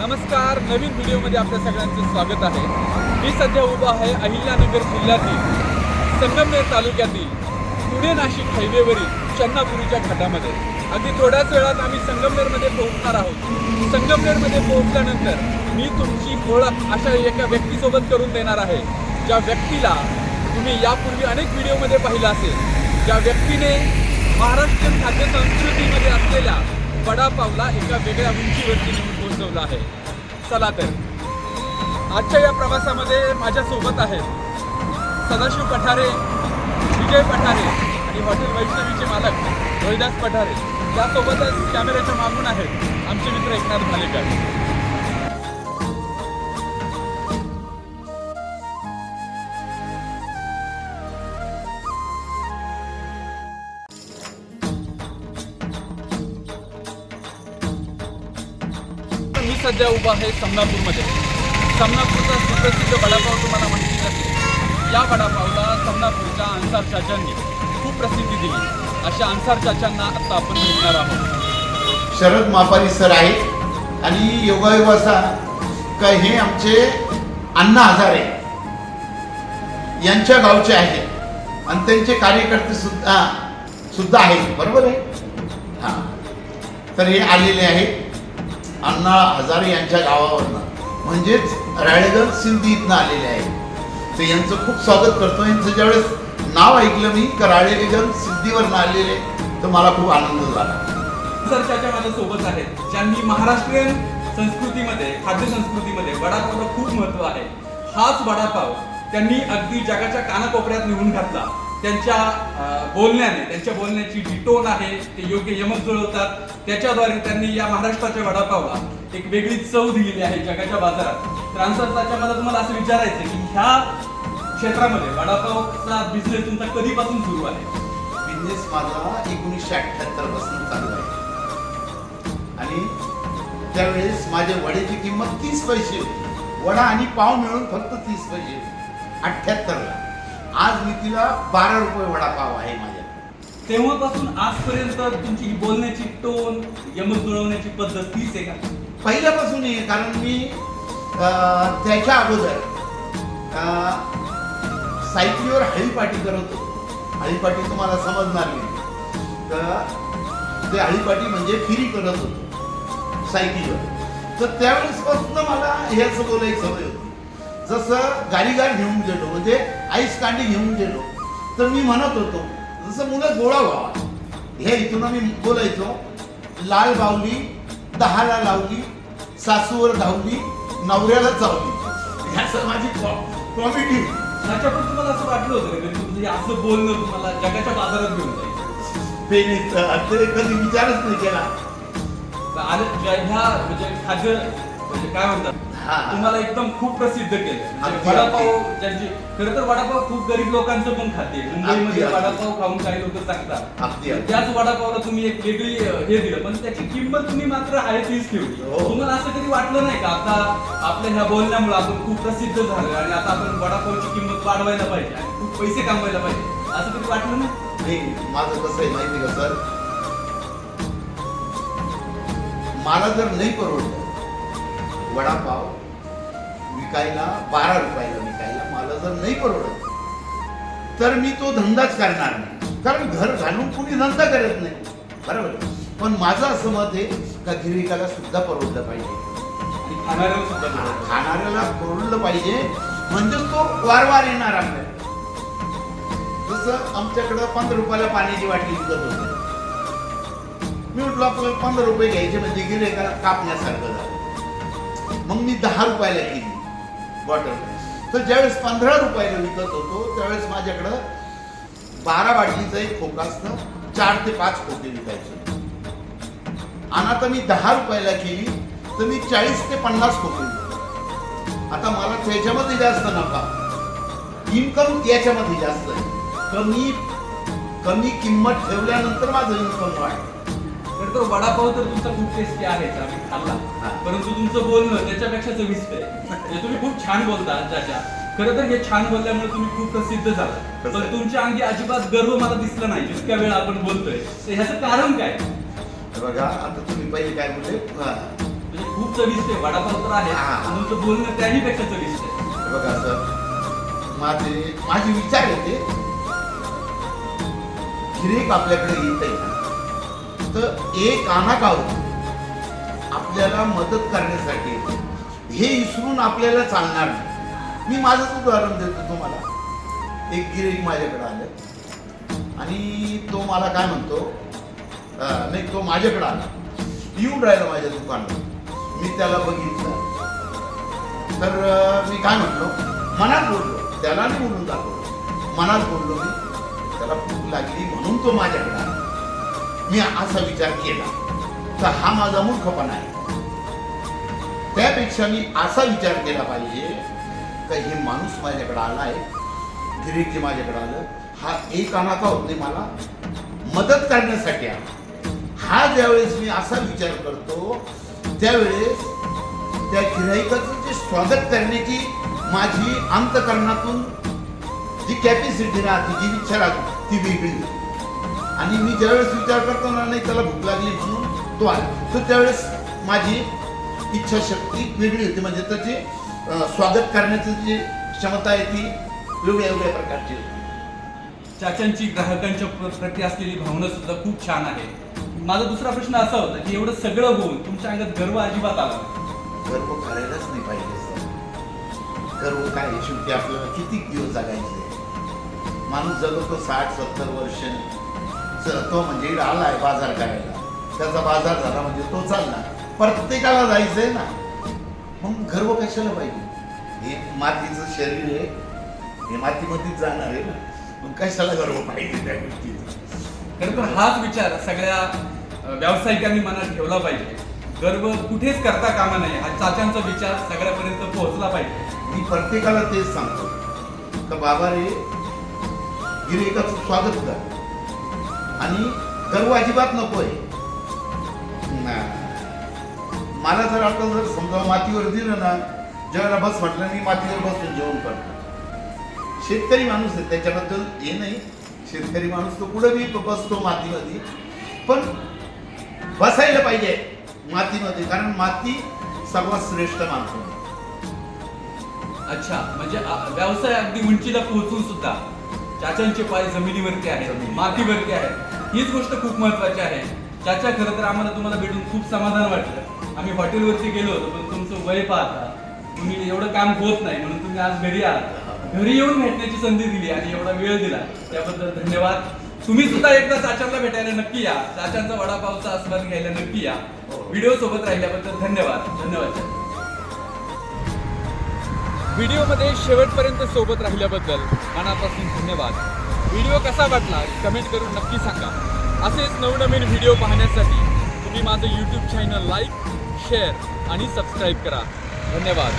नमस्कार नवीन व्हिडिओमध्ये आपल्या सगळ्यांचं स्वागत आहे. मी सध्या उभा आहे अहिल्यानगर जिल्ह्यातील संगमनेर तालुक्यातील पुणे नाशिक हायवेवरील चन्नापुरीच्या घाटामध्ये. अगदी थोड्याच वेळात आम्ही संगमनेरमध्ये पोहोचणार आहोत. संगमनेरमध्ये पोहोचल्यानंतर मी तुमची ओळख अशा एका व्यक्तीसोबत करून देणार आहे ज्या व्यक्तीला तुम्ही यापूर्वी अनेक व्हिडिओमध्ये पाहिलं असेल. ज्या व्यक्तीने महाराष्ट्रीयन खाद्य संस्कृतीमध्ये असलेल्या वडापावला एका वेगळ्या उंचीवरती नेऊन आहे. चला तर. आजच्या या प्रवासामध्ये माझ्यासोबत आहेत सदाशिव पठारे विजय पठारे आणि हॉटेल वैष्णवीचे मालक रोहिदास पठारे. यासोबतच कॅमेऱ्याच्या मागून आहेत आमचे मित्र एकनाथ भालेकर. मी सध्या उभा आहे समनापूरमध्ये. समनापूरचा सुप्रसिद्ध वडापाव तुम्हाला माहिती असेल. या वडापावला समनापूरच्या अन्सार चाचांनी खूप प्रसिद्धी दिली. अशा अन्सार चाचांना आता आपण भेटणार आहोत. शरद मापारी सर आहेत. आणि योगायोग असा का हे आमचे अण्णा हजारे यांच्या गावचे आहेत. आणि त्यांचे कार्यकर्ते सुद्धा सुद्धा आहेत. बरोबर आहे? हां. तर हे आलेले आहेत. अण्णा हजारे यांच्या गावावरनं. म्हणजेच राळेगड सिंधी इथनं आलेले आहे. तर यांचं खूप स्वागत करतो. यांचं ज्यावेळेस नाव ऐकलं मी का राळेगड सिद्धीवरनं आलेले तर मला खूप आनंद झाला. सर त्याच्या माझ्या सोबत आहेत ज्यांनी महाराष्ट्रीयन संस्कृतीमध्ये खाद्य संस्कृतीमध्ये वडापावला खूप महत्त्व आहे. हाच वडापाव त्यांनी अगदी जगाच्या कानाकोपऱ्यात निघून घातला. त्यांच्या बोलण्याने त्यांच्या बोलण्याची जी टोन आहे ते योग्य यमक जुळवतात. त्याच्याद्वारे त्यांनी या महाराष्ट्राच्या वडापावला एक वेगळी चव दिलेली आहे जगाच्या बाजारात. तर आमचा मला तुम्हाला असं विचारायचं आहे की ह्या क्षेत्रामध्ये वडापावचा बिझनेस तुमचा कधीपासून सुरू आहे? बिझनेस माझा एकोणीसशे अठ्ठ्याहत्तरपासून चालू आहे. आणि त्यावेळेस माझ्या वड्याची किंमत तीस पैसे होती. वडा आणि पाव मिळून फक्त तीस पैसे होती. अठ्ठ्याहत्तरला. आज मी तिला बारा रुपये वडापाव आहे माझ्या तेव्हापासून आजपर्यंत तुमची ही बोलण्याची टोन यमक जुळवण्याची पद्धत तीच आहे का? पहिल्यापासून आहे कारण मी अं, त्याच्या अगोदर अं, सायकलीवर हळीपाटी करत होतो. हळीपाटी तुम्हाला समजणार नाही. तर ते हळीपाटी म्हणजे फिरी करत होतो सायकलीवर. तर त्यावेळेसपासून मला हे असं बोलायची सवय होती. जसं गाडीगार घेऊन गेलो म्हणजे आईस कांडी घेऊन गेलो तर मी म्हणत होतो जसं मुलं गोळा व्हावा. हे इथून मी बोलायचो लाल बावली दहाला लावली सासूवर धावली नवऱ्याला चावली. हे असं माझी कॉमेडी त्याच्या पण तुम्हाला असं वाटलं होतं हे असं बोलणं तुम्हाला जगाच्या बाजारात घेऊन जाईल. ते कधी विचारच नाही केला. आलं ह्या म्हणजे खाद्य म्हणजे काय म्हणतात. तुम्हाला एकदम खूप प्रसिद्ध केलं. म्हणजे अगदी, वडापाव. ज्यांची खरं तर वडापाव खूप गरीब लोकांचं पण आहे मुंबईमध्ये अगदी. वडापाव खाऊन काही लोक सांगतात. अगदी, अगदी. त्याच वडापावला तुम्ही एक वेगळी अं, हे दिलं. पण त्याची किंमत तुम्ही मात्र आहे तीच ठेवली. हो. तुम्हाला असं कधी वाटलं नाही का? आता आपल्या ह्या बोलण्यामुळे आपण खूप प्रसिद्ध झालो आणि आता आपण वडापावची किंमत वाढवायला पाहिजे आणि खूप पैसे कमवायला पाहिजे. असं कधी वाटलं नाही? नाही माझं कसं आहे माहिती का सर? मला जर नाही परवडलं वडापाव विकायला बारा रुपयाला विकायला मला जर नाही परवडत तर मी तो धंदाच करणार नाही. कारण घर घालून कुणी धंदा करत नाही. बरोबर? पण माझं असं मत आहे का गिरिकाला सुद्धा परवडलं पाहिजे. खाणाऱ्याला सुद्धा. खाणाऱ्याला परवडलं पाहिजे. म्हणजे तो वारंवार येणार आपल्याला. जसं आमच्याकडं पंधरा रुपयाला पाण्याची बाटली विकत होते. मी म्हटलं आपल्याला पंधरा रुपये घ्यायचे म्हणजे गिरेकाला कापण्यासारखं झालं. मग मी दहा रुपयाला केली. बॉटल तर ज्यावेळेस पंधरा रुपयाला विकत होतो त्यावेळेस माझ्याकडं बारा बाटलीचं एक खोका असतं. चार ते पाच खोके विकायचे. आणि आता मी दहा रुपयाला केली तर मी चाळीस ते पन्नास खोके आता मला त्याच्यामध्ये जास्त नफा इन्कम याच्यामध्ये जास्त आहे. कमी कमी किंमत ठेवल्यानंतर माझं इन्कम वाढतं खरं तर वडापाव तर तुमचा खूप टेस्टी आहे आम्ही खाल्ला. परंतु तुमचं बोलणं त्याच्यापेक्षा चविष्ट आहे. म्हणजे तुम्ही खूप छान बोलता ज्याच्या खरं तर हे छान बोलल्यामुळे तुम्ही खूप प्रसिद्ध झाला पण? तुमच्या अंगी अजिबात गर्व मला दिसला नाही जितक्या वेळ आपण बोलतोय. तर ह्याचं कारण काय? बघा आता तुम्ही पहिले काय बोलले? हा. म्हणजे खूप चविष्ट आहे वडापाव तर आहे हा. पण तुमचं बोलणं त्याही पेक्षा चविष्ट आहे. बघा सर. माझे माझे विचार येते. गिरेक आपल्याकडे येत आहे ना तर एक आणाकावर आपल्याला मदत करण्यासाठी. हे विसरून आपल्याला चालणार नाही. मी माझंच उदाहरण देतो तुम्हाला. एक गिरेक माझ्याकडे आलं. आणि तो मला काय म्हणतो? नाही तो माझ्याकडे आला. येऊन राहिला माझ्या दुकानात. मी त्याला बघितलं. तर मी काय म्हटलो मनात बोललो. त्याला नाही बोलून दाखवलं. मनात बोललो मी. त्याला भूक लागली म्हणून तो माझ्याकडे आला. मी असा विचार केला तर हा माझा मूर्खपणा आहे. त्यापेक्षा मी असा विचार केला पाहिजे का हे माणूस माझ्याकडे आला आहे गिरीजी माझ्याकडे आलं हा एक अनाथा होते मला मदत करण्यासाठी आला. हा ज्यावेळेस मी असा विचार करतो त्यावेळेस त्या गिराईकाचं जे स्वागत करण्याची माझी अंतकरणातून जी कॅपॅसिटी राहते जी इच्छा राहते ती वेगळी आणि मी ज्यावेळेस विचार करतो ना नाही त्याला भूक लागली म्हणून तो आला. तर त्यावेळेस माझी इच्छाशक्ती वेगळी होती. म्हणजे त्याची स्वागत करण्याची जी क्षमता आहे ती वेगळ्या वेगळ्या प्रकारची होती. चाचांची ग्राहकांच्या प्र- प्रती असलेली भावना सुद्धा खूप छान आहे. माझा दुसरा प्रश्न असा होता की एवढं सगळं होऊन तुमच्या अंगात गर्व अजिबात आला. गर्व करायलाच नाही पाहिजे गर्व काय? शेवटी आपल्याला किती दिवस जगायचे? माणूस जगतो साठ सत्तर वर्ष. तो म्हणजे आलाय बाजार करायला. त्याचा बाजार झाला म्हणजे तो चालला प्रत्येकाला जायचंय ना. मग गर्व कशाला पाहिजे? हे मातीचं शरीर आहे. हे मातीमध्येच जाणार आहे ना. मग कशाला गर्व पाहिजे त्या गोष्टीचा? खरं तर हाच विचार सगळ्या व्यावसायिकांनी मनात ठेवला पाहिजे. गर्व कुठेच करता कामा नये. हा चाचांचा विचार सगळ्यापर्यंत पोहोचला पाहिजे. मी प्रत्येकाला तेच सांगतो. का बाबा रे गिरेकाचं स्वागत कर. आणि गर्व अजिबात नको आहे मला जर आता जर समजा मातीवर दिलं ना जेवायला बस म्हटलं मी मातीवर बसून जेवण करतो. शेतकरी माणूस आहे त्याच्याबद्दल हे नाही. शेतकरी माणूस तो कुठं बी बसतो मातीमध्ये. पण बसायला पाहिजे मातीमध्ये कारण माती सर्वात श्रेष्ठ माणसं अच्छा म्हणजे व्यवसाय अगदी उंचीला पोहोचून सुद्धा चाचांचे पाय जमिनीवरती जमिनीवर. मातीवरती आहेत. हीच गोष्ट खूप महत्वाची आहे. चाचा खरं तर आम्हाला तुम्हाला भेटून खूप समाधान वाटलं. आम्ही हॉटेलवरती गेलो होतो पण तुमचं वय पाहता तुम्ही एवढं काम होत नाही म्हणून तुम्ही आज घरी आहात. घरी येऊन भेटण्याची संधी दिली आणि एवढा वेळ दिला. त्याबद्दल धन्यवाद. तुम्ही सुद्धा एकदा चाचांना भेटायला नक्की या. चाचांचा वडापावचा आस्वाद घ्यायला नक्की या. व्हिडिओ सोबत राहिल्याबद्दल धन्यवाद. धन्यवाद. व्हिडिओमध्ये शेवटपर्यंत सोबत राहिल्याबद्दल मनापासून धन्यवाद. व्हिडिओ कसा वाटला कमेंट करून नक्की सांगा. असेच नवनवीन व्हिडिओ पाहण्यासाठी तुम्ही माझं यूट्यूब चॅनल लाईक शेअर आणि सबस्क्राईब करा. धन्यवाद.